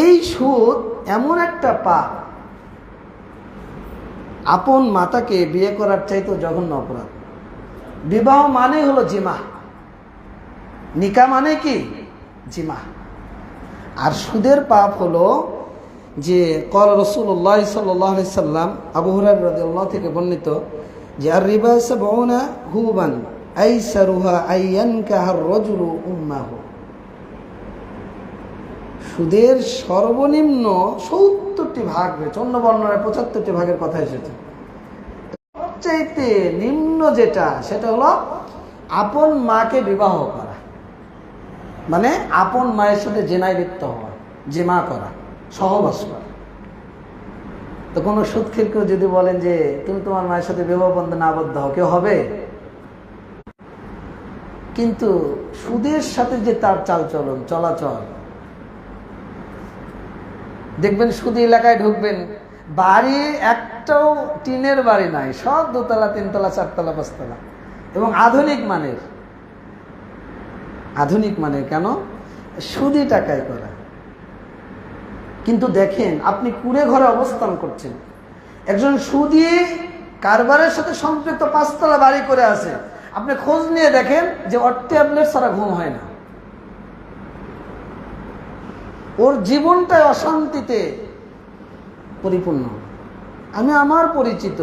এই সুদ এমন একটা পাপ। আপন মাতাকে বিয়ে করার চাইতো জঘন্য অপরাধ। বিবাহ মানে হলো জিমা নিকা মানে কি? জিমা আর সুদের পাপ হলো যে কল রসুল্লাহ সাল্লাহ সাল্লাম আবু হুরার রাদিয়াল্লাহু থেকে বর্ণিত যে আর রিবা হুবান আইসারুহা আইয়ান কাহার রজুলু উম্মাহু। সুদের সর্বনিম্ন সত্তরটি ভাগ রয়েছে অন্য বর্ণনায় পঁচাত্তরটি ভাগের কথা এসেছে। সবচাইতে নিম্ন যেটা, সেটা হলো আপন মাকে বিবাহ করা। মানে আপন মায়ের সাথে জেনায় লিপ্ত হওয়া, জেমা করা, সহবাস করা। তো কোনো সুৎখির কেউ যদি বলেন যে, তুমি তোমার মায়ের সাথে বিবাহ বন্ধনে আবদ্ধ হও, কেউ হবে? কিন্তু সুদের সাথে যে তার চালচলন, চলাচল দেখবেন সুদি এলাকায় ঢুকবেন। বাড়ি একটাও টিনের বাড়ি নাই, সব দোতলা, তিনতলা, চারতলা, পাঁচতলা। এবং আধুনিক মানের। আধুনিক মানের কেন? সুদি টাকায় করা। কিন্তু দেখেন, আপনি কুড়ে ঘরে অবস্থান করছেন। একজন সুদি কারবারের সাথে সম্পৃক্ত পাঁচতলা বাড়ি করে আছে। আপনি খোঁজ নিয়ে দেখেন যে ওর ট্যাবলেট ছাড়া ঘুম হয় না। ওর জীবনটা অশান্তিতে পরিপূর্ণ। আমি আমার পরিচিত।